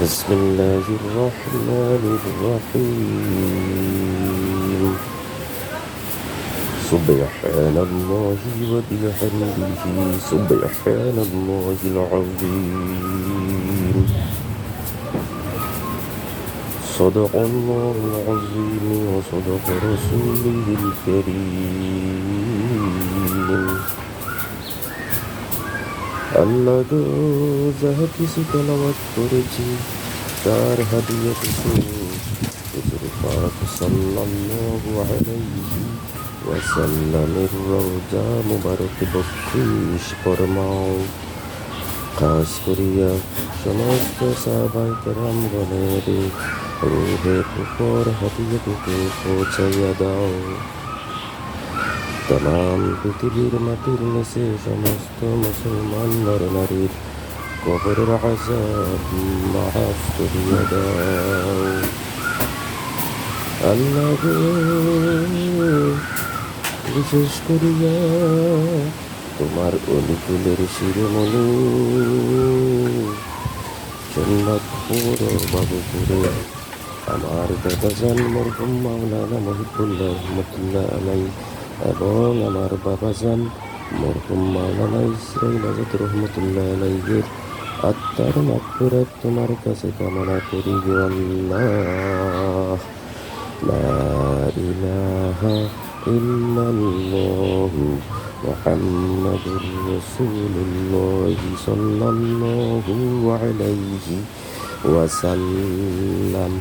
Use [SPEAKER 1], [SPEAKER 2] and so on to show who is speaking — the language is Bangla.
[SPEAKER 1] بسم الله الرحمن الرحيم. سبحان الله وبحمده سبحان الله العظيم. صدق الله العظيم وصدق رسوله الكريم. আল্লাহ গো, যাহা কিছু তেলাওয়াত করেছি, তার হাদিয়া কিছু হুজুর পাক সাল্লাল্লাহু আলাইহি ওয়াসাল্লামের রওজা মুবারক বক্ষিস ফরমাও। খাস করিয়া সমস্ত সাহাবাই কেরাম হাদিয়াটুকু পৌঁছাইয়া দাও। তাম পৃথিবীর মাটির নিচে সমস্ত মুসলমান নর নারীর কবরের আজাব মাফ আল্লাহ বিশেষ করিয়া তোমার অনুকূলের শিরোমণি জন্নাথপুর বাবুপুরে আমার দাদা জান মরহুম মাওলানা মহিবুল্লাহ রহমতুল্লাহ আলাই এবং আমার বাবা জান মরহুম মাওলানা ইসরাইল আজাদ রহমতুল্লাহ আলাইয়ের আত্মার মাগফিরাত তোমার কাছে কামনা করি গো আল্লাহ। লা ইলাহা ইল্লাল্লাহু মুহাম্মাদুর রাসূলুল্লাহ সাল্লাল্লাহু আলাইহি ওয়াসাল্লাম।